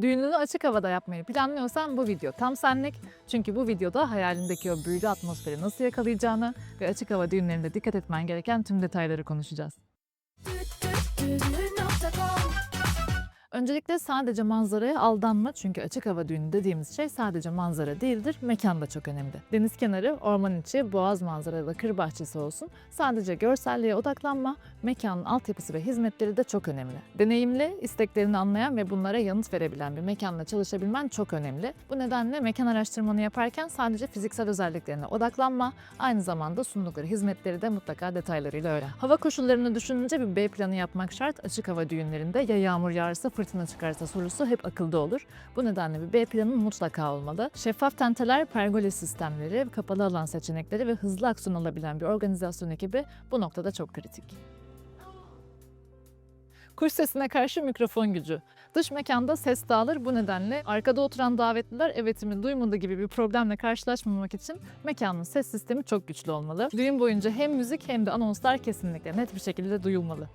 Düğününü açık havada yapmayı planlıyorsan bu video tam senlik. Çünkü bu videoda hayalindeki o büyülü atmosferi nasıl yakalayacağını ve açık hava düğünlerinde dikkat etmen gereken tüm detayları konuşacağız. Öncelikle sadece manzaraya aldanma çünkü açık hava düğünü dediğimiz şey sadece manzara değildir, mekan da çok önemli. Deniz kenarı, orman içi, boğaz manzaralı kır bahçesi olsun. Sadece görselliğe odaklanma, mekanın altyapısı ve hizmetleri de çok önemli. Deneyimli, isteklerini anlayan ve bunlara yanıt verebilen bir mekanla çalışabilmen çok önemli. Bu nedenle mekan araştırmanı yaparken sadece fiziksel özelliklerine odaklanma, aynı zamanda sundukları hizmetleri de mutlaka detaylarıyla öğren. Hava koşullarını düşününce bir B planı yapmak şart. Açık hava düğünlerinde ya yağmur yağarsa fırtına çıkarsa sorusu hep akılda olur. Bu nedenle bir B planı mutlaka olmalı. Şeffaf tenteler, pergola sistemleri, kapalı alan seçenekleri ve hızlı aksiyon alabilen bir organizasyon ekibi bu noktada çok kritik. Kuş sesine karşı mikrofon gücü. Dış mekanda ses dağılır bu nedenle arkada oturan davetliler evetimi duymadığı gibi bir problemle karşılaşmamak için mekanın ses sistemi çok güçlü olmalı. Düğün boyunca hem müzik hem de anonslar kesinlikle net bir şekilde duyulmalı.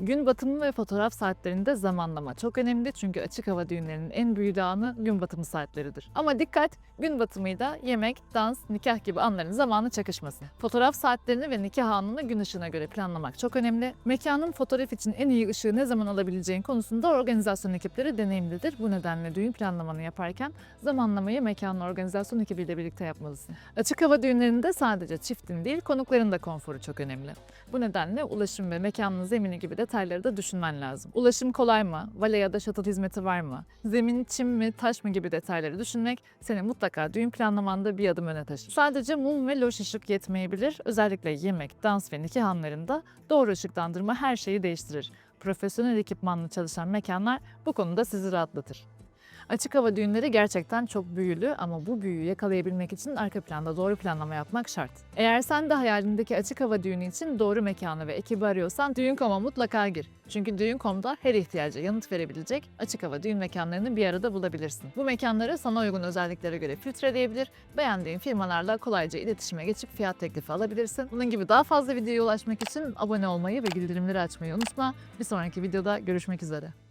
Gün batımı ve fotoğraf saatlerinde zamanlama çok önemli çünkü açık hava düğünlerinin en büyülü anı gün batımı saatleridir. Ama dikkat, gün batımıyla yemek, dans, nikah gibi anların zamanı çakışmasın. Fotoğraf saatlerini ve nikah anını gün ışığına göre planlamak çok önemli. Mekanın fotoğraf için en iyi ışığı ne zaman alabileceğin konusunda organizasyon ekipleri deneyimlidir. Bu nedenle düğün planlamanı yaparken zamanlamayı mekanın organizasyon ekibiyle birlikte yapmalısın. Açık hava düğünlerinde sadece çiftin değil, konukların da konforu çok önemli. Bu nedenle ulaşım ve mekanın zemini gibi detayları da düşünmen lazım. Ulaşım kolay mı? Vale ya da shuttle hizmeti var mı? Zemin çim mi, taş mı gibi detayları düşünmek seni mutlaka düğün planlamanda bir adım öne taşır. Sadece mum ve loş ışık yetmeyebilir. Özellikle yemek, dans ve nikah anlarında doğru ışıklandırma her şeyi değiştirir. Profesyonel ekipmanla çalışan mekanlar bu konuda sizi rahatlatır. Açık hava düğünleri gerçekten çok büyülü ama bu büyüyü yakalayabilmek için arka planda doğru planlama yapmak şart. Eğer sen de hayalindeki açık hava düğünü için doğru mekanı ve ekibi arıyorsan Düğün.com'a mutlaka gir. Çünkü Düğün.com'da her ihtiyaca yanıt verebilecek açık hava düğün mekanlarını bir arada bulabilirsin. Bu mekanları sana uygun özelliklere göre filtreleyebilir, beğendiğin firmalarla kolayca iletişime geçip fiyat teklifi alabilirsin. Bunun gibi daha fazla videoya ulaşmak için abone olmayı ve bildirimleri açmayı unutma. Bir sonraki videoda görüşmek üzere.